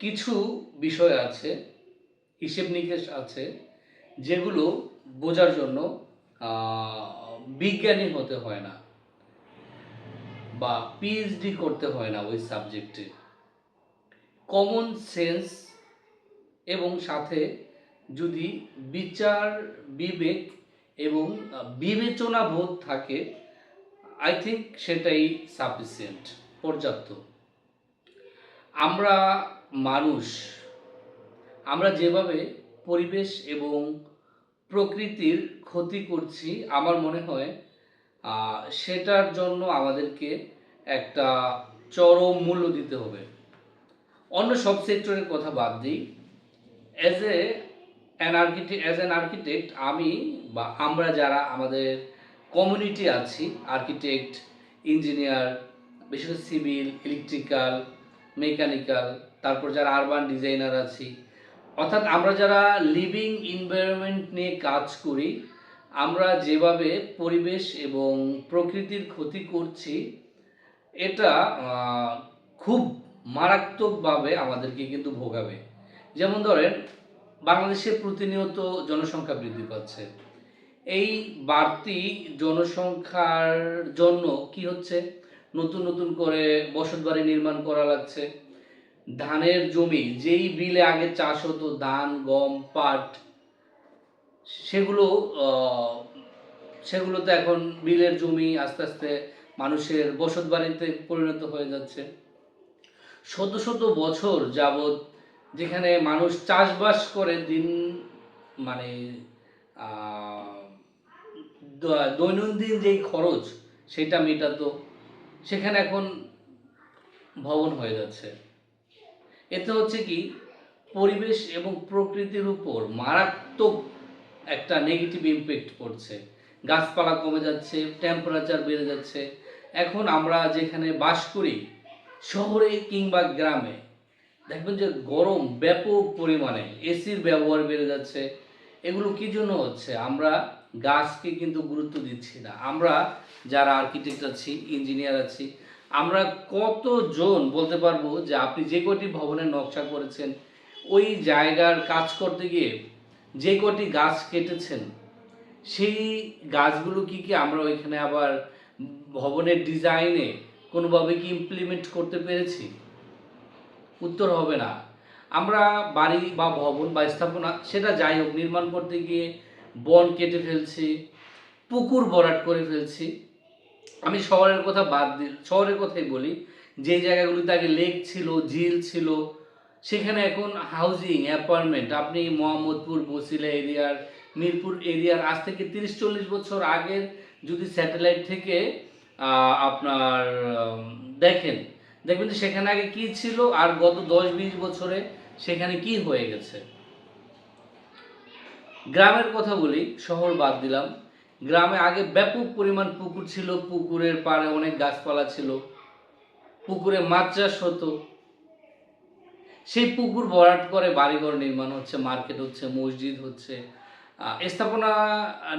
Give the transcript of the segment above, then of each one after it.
কিছু বিষয় আছে, হিসেব নিকেশ আছে, যেগুলো বোঝার জন্য বিজ্ঞানী হতে হয় না বা পিএইচডি করতে হয় না ওই সাবজেক্টে কমন সেন্স এবং সাথে যদি বিচার, বিবেক এবং বিবেচনা বোধ থাকে আই থিঙ্ক সেটাই সাফিসিয়েন্ট পর্যাপ্ত। আমরা মানুষ। আমরা যেভাবে পরিবেশ এবং প্রকৃতির ক্ষতি করছি, আমার মনে হয় সেটার জন্য আমাদেরকে একটা চরম মূল্য দিতে হবে। অন্য সব সেক্টরের কথা বাদ দিই। As a an architect as an architect আমি বা আমরা যারা আমাদের কমিউনিটি আছি আর্কিটেক্ট ইঞ্জিনিয়ার বিশেষ সিভিল ইলেকট্রিক্যাল মেকানিক্যাল তারপর যারা আরবান ডিজাইনার আছি। অর্থাৎ আমরা যারা লিভিং এনভায়রনমেন্ট নিয়ে কাজ করি, আমরা যেভাবে পরিবেশ এবং প্রকৃতির ক্ষতি করছি, এটা খুব মারাত্মকভাবে আমাদেরকে কিন্তু ভোগাবে। যেমন ধরেন, বাংলাদেশে প্রতিনিয়ত জনসংখ্যা বৃদ্ধি পাচ্ছে। এই বাড়তি জনসংখ্যার জন্য কি হচ্ছে? নতুন নতুন করে বসত বাড়ি নির্মাণ করা লাগছে। ধানের জমি যেই বিলে আগে চাষ হতো ধান গম পাট সেগুলো আহ, সেগুলোতে এখন বিলের জমি আস্তে আস্তে মানুষের বসত বাড়িতে পরিণত হয়ে যাচ্ছে। শত শত বছর যাবৎ যেখানে মানুষ চাষবাস করে দিন মানে দৈনন্দিন যেই খরচ সেটা মেটাতো। সেখানে এখন ভবন হয়ে যাচ্ছে। এতে হচ্ছে কি, পরিবেশ এবং প্রকৃতির উপর মারাত্মক একটা নেগেটিভ ইমপ্যাক্ট পড়ছে। গাছপালা কমে যাচ্ছে টেম্পারেচার বেড়ে যাচ্ছে। এখন আমরা যেখানে বাস করি, শহরে কিংবা গ্রামে, দেখবেন যে গরম ব্যাপক পরিমাণে এসির ব্যবহার বেড়ে যাচ্ছে। এগুলো কি জন্য হচ্ছে? আমরা গাছকে কিন্তু গুরুত্ব দিচ্ছি না। আমরা যারা আর্কিটেক্ট আছি ইঞ্জিনিয়ার আছি, আমরা কতজন বলতে পারব যে আপনি যে কটি ভবনের নকশা করেছেন, ওই জায়গার কাজ করতে গিয়ে যে কটি গাছ কেটেছেন, সেই গাছগুলো কি কি আমরা ওইখানে আবার ভবনের ডিজাইনে কোনোভাবে কি ইমপ্লিমেন্ট করতে পেরেছি? উত্তর হবে না। আমরা বাড়ি বা ভবন বা স্থাপনা সেটা যাই হোক, নির্মাণ করতে গিয়ে বন কেটে ফেলছি, পুকুর ভরাট করে ফেলছি। আমি শহরের কথা বাদ দিই, শহরের কথাই বলি। যে জায়গাগুলিতে আগে লেক ছিল, ঝিল ছিল, সেখানে এখন হাউজিং অ্যাপার্টমেন্ট আপনি মোহাম্মদপুর বসিলা এরিয়ার, মিরপুর এরিয়ার, আজ থেকে তিরিশ চল্লিশ বছর আগের যদি স্যাটেলাইট থেকে আপনার দেখেন, দেখবেন যে সেখানে আগে কি ছিল আর গত দশ বিশ বছরে সেখানে কি হয়ে গেছে। গ্রামের কথা বলি, শহর বাদ দিলাম। গ্রামে আগে ব্যাপক পরিমাণ পুকুর ছিল, পুকুরের পাড়ে অনেক গাছপালা ছিল। পুকুরে মাছ চাষ হতো। সেই পুকুর ভরাট করে বাড়িঘর নির্মাণ হচ্ছে, মার্কেট হচ্ছে, মসজিদ হচ্ছে। স্থাপনা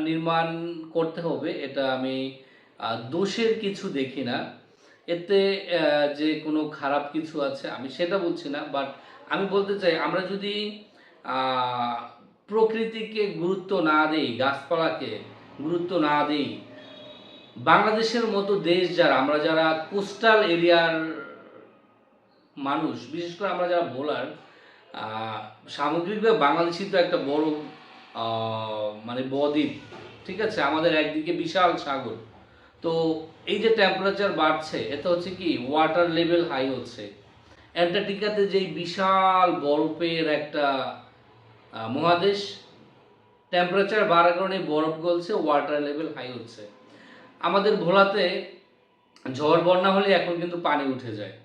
নির্মাণ করতে হবে, এটা আমি দোষের কিছু দেখি না। এতে যে কোনো খারাপ কিছু আছে, আমি সেটা বলছি না বাট আমি বলতে চাই, আমরা যদি প্রকৃতিকে গুরুত্ব না দেই, গাছপালাকে গুরুত্ব না দেই। বাংলাদেশের মতো দেশ যারা, আমরা যারা কোস্টাল এরিয়ার মানুষ, বিশেষ করে আমরা যারা বোলার সামগ্রিকভাবে বাংলাদেশই তো একটা বড় মানে বদ্বীপ, ঠিক আছে? আমাদের একদিকে বিশাল সাগর। তো এই যে টেম্পারেচার বাড়ছে এতে হচ্ছে কি ওয়াটার লেভেল হাই হচ্ছে। অ্যান্টার্কটিকাতে যেই বিশাল বরফের একটা মহাদেশ টেম্পারেচার বাড়ার কারণে বরফ গলছে ওয়াটার লেভেল হাই হচ্ছে। আমাদের ভোলাতে ঝড়, বন্যা হলে এখন কিন্তু পানি উঠে যায়।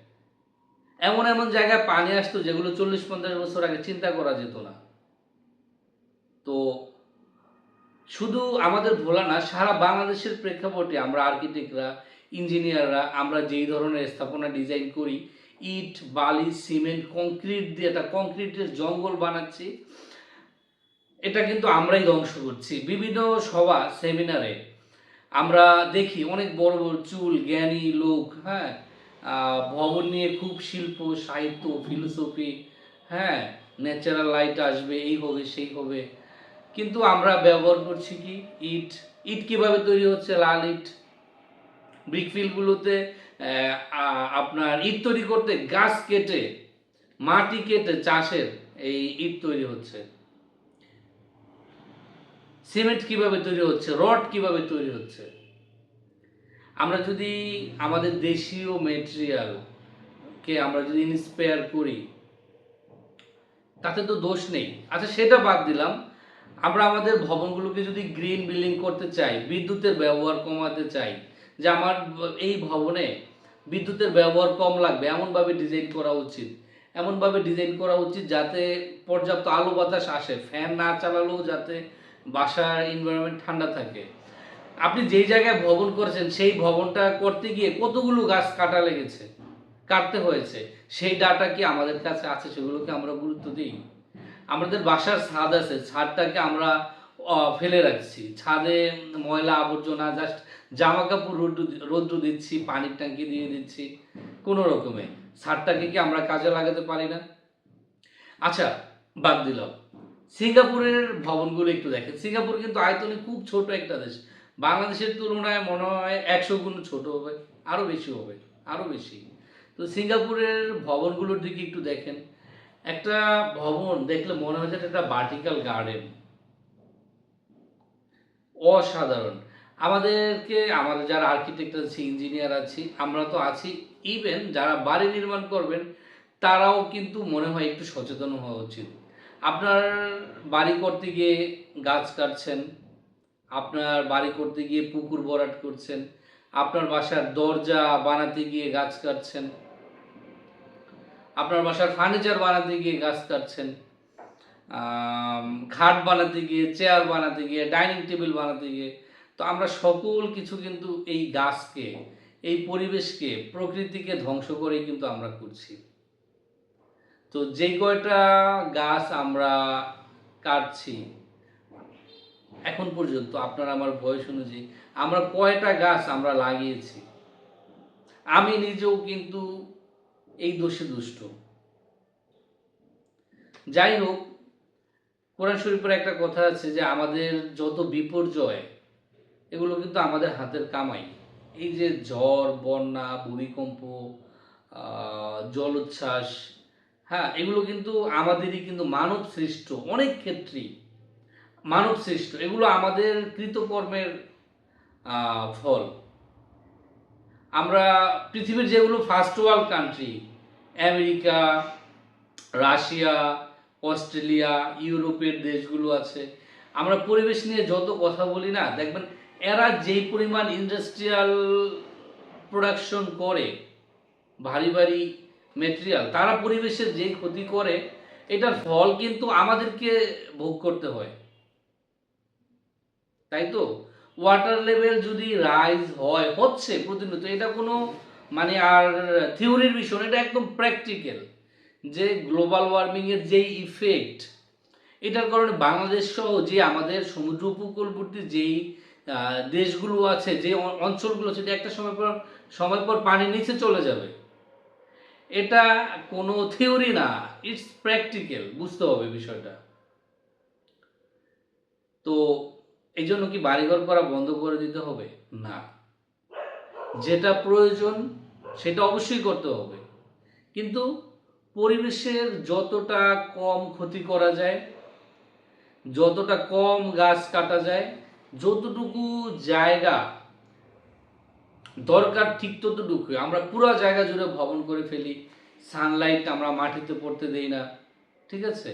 এমন এমন জায়গায় পানি আসতো যেগুলো চল্লিশ, পঞ্চাশ বছর আগে চিন্তা করা যেত না। তো শুধু আমাদের ভোলা না, সারা বাংলাদেশের প্রেক্ষাপটে আমরা আর্কিটেক্টরা ইঞ্জিনিয়াররা আমরা যেই ধরনের স্থাপনা ডিজাইন করি, ইট, বালি সিমেন্ট কংক্রিট দিয়ে একটা কংক্রিটের জঙ্গল বানাচ্ছি। এটা কিন্তু আমরাই ধ্বংস করছি। বিভিন্ন সভা, সেমিনারে আমরা দেখি অনেক বড় বড় চুল, জ্ঞানী লোক হ্যাঁ ভবন নিয়ে খুব শিল্প, সাহিত্য ফিলোসফি হ্যাঁ ন্যাচারাল লাইট আসবে, এই হবে, সেই হবে। কিন্তু আমরা ব্যবহার করছি কি? ইট। ইট কীভাবে তৈরি হচ্ছে? লাল ইট। ব্রিকফিল্ডগুলোতে আপনার ইট তৈরি করতে গাছ কেটে, মাটি কেটে চাষের এই ইট তৈরি হচ্ছে। সিমেন্ট কীভাবে তৈরি হচ্ছে, রড কীভাবে তৈরি হচ্ছে? আমরা যদি আমাদের দেশীয় মেটেরিয়ালকে আমরা যদি ইন্সপায়ার করি, তাতে তো দোষ নেই। আচ্ছা সেটা বাদ দিলাম। আমরা আমাদের ভবনগুলোকে যদি গ্রিন বিল্ডিং করতে চাই, বিদ্যুতের ব্যবহার কমাতে চাই, যে আমার এই ভবনে বিদ্যুতের ব্যবহার কম লাগবে, এমনভাবে ডিজাইন করা উচিত। এমনভাবে ডিজাইন করা উচিত যাতে পর্যাপ্ত আলো বাতাস আসে ফ্যান না চালালেও যাতে বাসার এনভায়রনমেন্ট ঠান্ডা থাকে। আপনি যেই জায়গায় ভবন করেছেন, সেই ভবনটা করতে গিয়ে কতগুলো গাছ কাটা লেগেছে, কাটতে হয়েছে, সেই ডাটা কি আমাদের কাছে আছে সেগুলোকে আমরা গুরুত্ব দিই? আমাদের বাসার ছাদ আছে, ছাদটাকে আমরা ফেলে রাখছি। ছাদে ময়লা আবর্জনা জাস্ট জামা কাপড় রোদ্র রৌদ্র দিচ্ছি, পানির ট্যাঙ্কি দিয়ে দিচ্ছি, কোনো রকমে। ছাদটাকে কি আমরা কাজে লাগাতে পারি না? আচ্ছা বাদ দিলাম। সিঙ্গাপুরের ভবনগুলো একটু দেখেন। সিঙ্গাপুর কিন্তু আয়তনে খুব ছোট একটা দেশ। বাংলাদেশের তুলনায় মনে হয় একশো গুণ ছোট হবে আরও বেশি হবে আরও বেশি। তো সিঙ্গাপুরের ভবনগুলোর দিকে একটু দেখেন। একটা ভবন দেখলে মনে হয় যেটা একটা ভার্টিক্যাল গার্ডেন অসাধারণ। আমাদেরকে, আমাদের যারা আর্কিটেক্ট আছি ইঞ্জিনিয়ার আছি, আমরা তো আছি ইভেন যারা বাড়ি নির্মাণ করবেন, তারাও কিন্তু মনে হয় একটু সচেতন হওয়া উচিত। আপনার বাড়ি করতে গিয়ে গাছ কাটছেন, আপনার বাড়ি করতে গিয়ে পুকুর ভরাট করছেন, আপনার বাসার দরজা বানাতে গিয়ে গাছ কাটছেন, আপনার বাসার ফার্নিচার বানাতে গিয়ে গাছ কাটছেন খাট বানাতে গিয়ে চেয়ার বানাতে গিয়ে ডাইনিং টেবিল বানাতে গিয়ে, তো আমরা সকল কিছু কিন্তু এই গাছকে, এই পরিবেশকে, প্রকৃতিকে ধ্বংস করেই কিন্তু আমরা করছি। তো যে কয়টা গাছ আমরা কাটছি এখন পর্যন্ত আপনার আমার বয়স অনুযায়ী আমরা কয়টা গাছ আমরা লাগিয়েছি? আমি নিজেও কিন্তু এই দোষে দুষ্ট। যাই হোক, কোরআন শরীফের একটা কথা আছে যে আমাদের যত বিপর্যয়, এগুলো কিন্তু আমাদের হাতের কামাই। এই যে ঝড়, বন্যা, ভূমিকম্প জলোচ্ছ্বাস হ্যাঁ এগুলো কিন্তু আমাদেরই কিন্তু মানব সৃষ্ট, অনেক ক্ষেত্রেই। মানব সৃষ্ট, এগুলো আমাদের কৃতকর্মের ফল। আমরা পৃথিবীর যেগুলো first world country America, Russia, Australia, ইউরোপের দেশগুলো আছে। আমরা পরিবেশ নিয়ে যত কথা বলি না, দেখবেন এরা যেই পরিমাণ ইন্ডাস্ট্রিয়াল প্রোডাকশন করে, ভারী ভারী মেটেরিয়াল তারা পরিবেশের যে ক্ষতি করে, এটার ফল কিন্তু আমাদেরকে ভোগ করতে হয়। তাই তো? ওয়াটার লেভেল যদি রাইজ হয়, হচ্ছে প্রতিনিয়ত, এটা কোনো মানে আর থিওরির বিষয় এটা একদম প্র্যাকটিক্যাল যে গ্লোবাল ওয়ার্মিংয়ের যেই ইফেক্ট এটার কারণে বাংলাদেশ সহ যে আমাদের সমুদ্র উপকূলবর্তী যেই দেশগুলো আছে, যে অঞ্চলগুলো আছে একটা সময় পর সময় পর পানির নিচে চলে যাবে। এটা কোনো থিওরি না ইটস প্র্যাকটিক্যাল বুঝতে হবে বিষয়টা। তো এই জন্য কি বাড়িঘর করা বন্ধ করে দিতে হবে? না। যেটা প্রয়োজন, সেটা অবশ্যই করতে হবে। কিন্তু পরিবেশের যতটা কম ক্ষতি করা যায়, যতটা কম গাছ কাটা যায়, যতটুকু জায়গা দরকার ঠিক ততটুকু। আমরা পুরো জায়গা জুড়ে ভবন করে ফেলি। সানলাইট আমরা মাটিতে পড়তে দেই না। ঠিক আছে?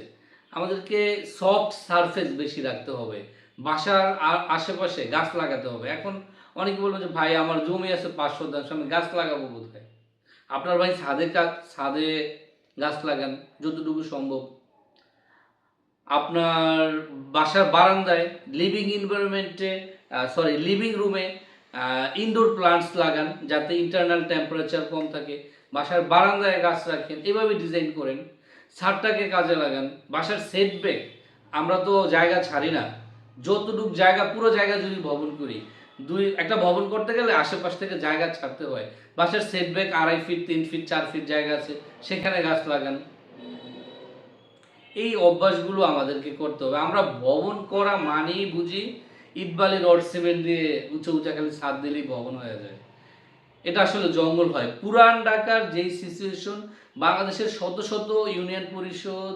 আমাদেরকে সফট সারফেস বেশি রাখতে হবে। বাসার আশেপাশে গাছ লাগাতে হবে। এখন অনেকে বলব যে, ভাই, আমার জমি আছে পাঁচশো দশ আমি গাছ লাগাবো কোথায়? আপনার ভাই ছাদে কাজ ছাদে গাছ লাগান, যতটুকু সম্ভব। আপনার বাসার বারান্দায় লিভিং এনভায়রনমেন্টে সরি লিভিং রুমে ইনডোর প্লান্টস লাগান যাতে ইন্টারনাল টেম্পারেচার কম থাকে, বাসার বারান্দায় গাছ রাখেন, এভাবে ডিজাইন করেন। ছাদটাকে কাজে লাগান, বাসার সেটব্যাক আমরা তো জায়গা ছাড়ি না। যতটুকু জায়গা, পুরো জায়গা যদি ভবন করি, দুই, একটা ভবন করতে গেলে আশেপাশ থেকে জায়গা ছাড়তে হয়। বাসার সেটব্যাক আড়াই ফিট তিন ফিট চার ফিট জায়গা আছে, সেখানে গাছ লাগান। এই অভ্যাসগুলো আমাদেরকে করতে হবে। আমরা ভবন করা মানেই বুঝি ইটবালি রড সিমেন্ট দিয়ে উঁচু উঁচা খালি ছাদ দিলেই ভবন হয়ে যায়। এটা আসলে জঙ্গল হয়। পুরান ঢাকার যেই সিচুয়েশন বাংলাদেশের শত শত ইউনিয়ন পরিষদ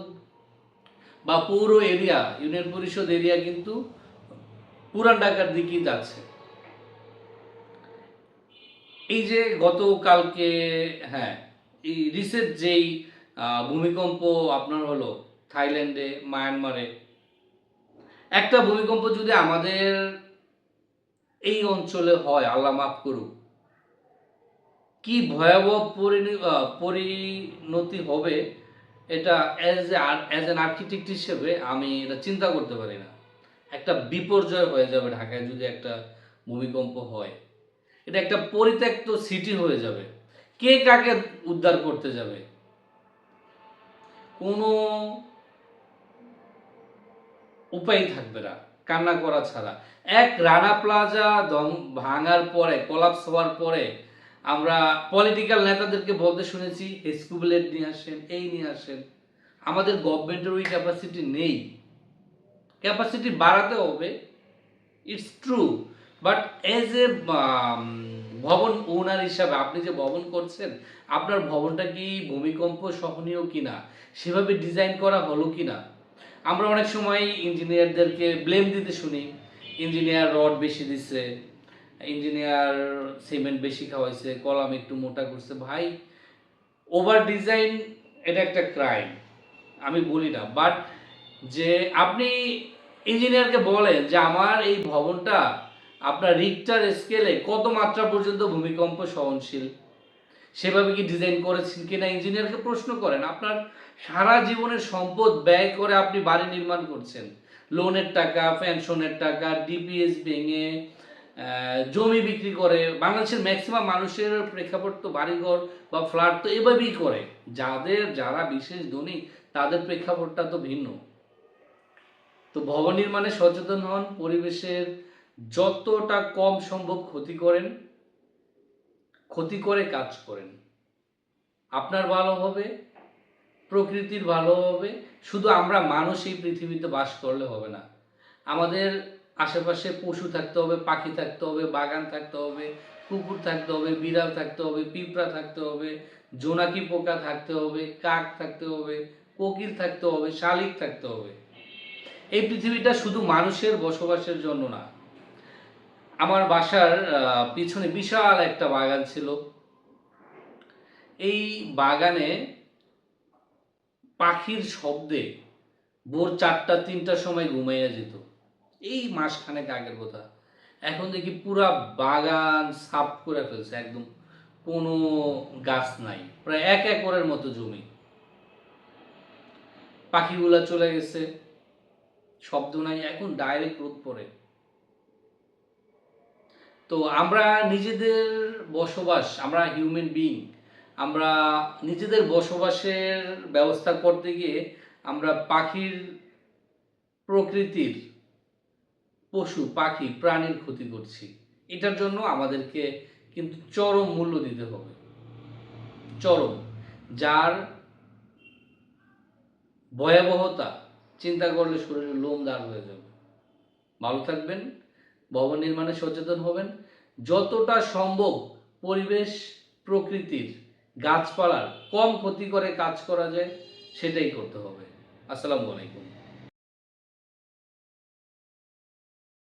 বা পৌর এরিয়া, ইউনিয়ন পরিষদ এরিয়া কিন্তু পুরান ঢাকার দিকেই যাচ্ছে। এই যে গতকালকে হ্যাঁ এই রিসেন্ট যেই ভূমিকম্প আপনার হলো থাইল্যান্ডে, মায়ানমারে একটা ভূমিকম্প যদি আমাদের এই অঞ্চলে হয়, আল্লাহ মাফ করুক, কি ভয়াবহ পরিণি- পরিণতি হবে এটা as a as an architect হিসেবে আমি এটা চিন্তা করতে পারি না। একটা বিপর্যয় হয়ে যাবে ঢাকায় যদি একটা ভূমিকম্প হয়। এটা একটা পরিত্যক্ত সিটি হয়ে যাবে। কে কাকে উদ্ধার করতে যাবে? কোনো উপায় থাকবে না, কান্না করা ছাড়া। এক রানা প্লাজা দম ভাঙার পরে কলাপস হওয়ার পরে আমরা পলিটিক্যাল নেতাদেরকে বলতে শুনেছি হেস্কুবলেট নিয়ে আসেন, এই নিয়ে আসেন। আমাদের গভর্নমেন্টের ওই ক্যাপাসিটি নেই। ক্যাপাসিটি বাড়াতে হবে। It's true but as a ভবন ওনার হিসাবে আপনি যে ভবন করছেন, আপনার ভবনটা কি ভূমিকম্প সহনীয় কিনা? সেভাবে ডিজাইন করা হলো কিনা? আমরা অনেক সময় ইঞ্জিনিয়ারদেরকে ব্লেম দিতে শুনি। ইঞ্জিনিয়ার রড বেশি দিচ্ছে ইঞ্জিনিয়ার সিমেন্ট বেশি খাওয়াইছে, কলাম একটু মোটা করছে। ভাই ওভার ডিজাইন এটা একটা ক্রাইম আমি বলি না বাট যে আপনি ইঞ্জিনিয়ারকে বলেন যে আমার এই ভবনটা আপনার রিক্টার স্কেলে কত মাত্রা পর্যন্ত ভূমিকম্প সহনশীল? সেভাবে কি ডিজাইন করেছেন কিনা ইঞ্জিনিয়ারকে প্রশ্ন করেন। আপনার সারা জীবনের সম্পদ ব্যয় করে আপনি বাড়ি নির্মাণ করছেন। লোনের টাকা পেনশনের টাকা ডিপিএস ভেঙে জমি বিক্রি করে, বাংলাদেশের ম্যাক্সিমাম মানুষের প্রেক্ষাপট তো বাড়িঘর বা ফ্ল্যাট তো এভাবেই করে। যাদের, যারা বিশেষ ধনী, তাদের প্রেক্ষাপটটা তো ভিন্ন। তো ভবন নির্মাণে সচেতন হন, পরিবেশের যতটা কম সম্ভব ক্ষতি করেন। ক্ষতি করে কাজ করেন। আপনার ভালো হবে, প্রকৃতির ভালো হবে, শুধু আমরা মানুষ এই পৃথিবীতে বাস করলে হবে না। আমাদের আশেপাশে পশু থাকতে হবে, পাখি থাকতে হবে, বাগান থাকতে হবে, কুকুর থাকতে হবে, বিড়াল থাকতে হবে, পিঁপড়া থাকতে হবে জোনাকি পোকা থাকতে হবে, কাক থাকতে হবে, কোকিল থাকতে হবে, শালিক থাকতে হবে। এই পৃথিবীটা শুধু মানুষের বসবাসের জন্য না আমার বাসার পিছনে বিশাল একটা বাগান ছিল। এই বাগানে পাখির শব্দে ভোর চারটা তিনটার সময় ঘুমাইয়া যেত। এই মাসখানেক আগের কথা। এখন দেখি পুরা বাগান সাফ করে ফেলছে, একদম কোনো গাছ নাই। প্রায় এক একরের মতো জমি। পাখিগুলা চলে গেছে, শব্দ নাই, এখন ডাইরেক্ট রোদ পড়ে। তো আমরা নিজেদের বসবাস, আমরা হিউম্যান বিইং আমরা নিজেদের বসবাসের ব্যবস্থা করতে গিয়ে আমরা পাখির প্রকৃতির পশু, পাখি, প্রাণীর ক্ষতি করছি। এটার জন্য আমাদেরকে কিন্তু চরম মূল্য দিতে হবে। চরম। যার ভয়াবহতা, চিন্তা করলে শরীরে লোম দাঁড় হয়ে যাবে। ভালো থাকবেন। ভবন নির্মাণে সচেতন হবেন। যতটা সম্ভব পরিবেশ প্রকৃতির গাছপালার কম ক্ষতি করে কাজ করা যায়, সেটাই করতে হবে। আসসালামু আলাইকুম।